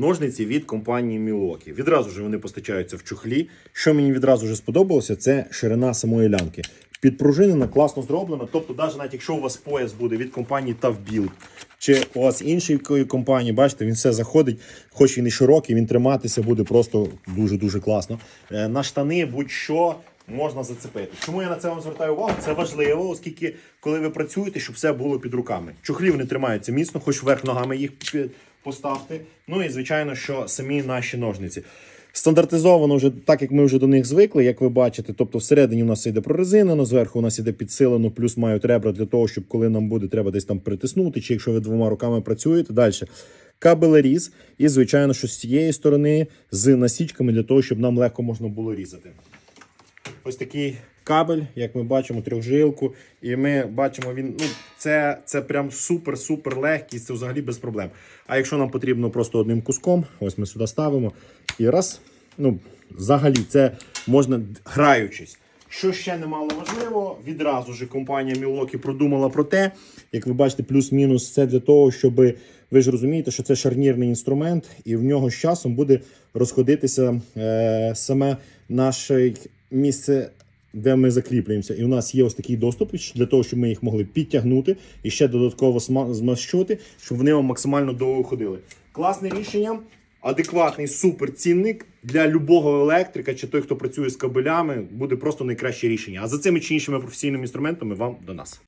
Ножниці від компанії Milwaukee. Відразу ж вони постачаються в чохлі. Що мені відразу ж сподобалося, це ширина самої лямки. Підпружинена, класно зроблена. Тобто, навіть навіть якщо у вас пояс буде від компанії Tavbuild, чи у вас іншої компанії, бачите, він все заходить, хоч він і широкий, він триматися буде просто дуже-дуже класно. Е, На штани будь-що можна зацепити. Чому я на це вам звертаю увагу? Це важливо, оскільки коли ви працюєте, щоб все було під руками. Чохлі вони тримаються міцно, хоч вверх ногами їх поставте. Ну і звичайно, що самі наші ножниці. Стандартизовано вже так, як ми вже до них звикли, як ви бачите. Тобто всередині у нас йде прорезинено, зверху у нас іде підсилено, плюс мають ребра для того, щоб коли нам буде треба десь там притиснути, чи якщо ви двома руками працюєте. Далі. Кабелеріз, і, звичайно, що з цієї сторони з насічками для того, щоб нам легко можна було різати. Ось такий кабель, як ми бачимо, трьохжилку. І ми бачимо, він ну це, це прям супер-супер легкість, це взагалі без проблем. А якщо нам потрібно просто одним куском, ось ми сюди ставимо і раз. Ну, взагалі, це можна граючись. Що ще немало важливо, відразу ж компанія Milwaukee продумала про те, як ви бачите, плюс-мінус це для того, щоб ви ж розумієте, що це шарнірний інструмент, і в нього з часом буде розходитися е, саме наше місце, де ми закріплюємося. І у нас є ось такий доступ для того, щоб ми їх могли підтягнути і ще додатково змащувати, щоб вони вам максимально довго ходили. Класне рішення. Адекватний суперцінник для любого електрика чи той, хто працює з кабелями, буде просто найкраще рішення. А за цими чи іншими професійними інструментами вам до нас.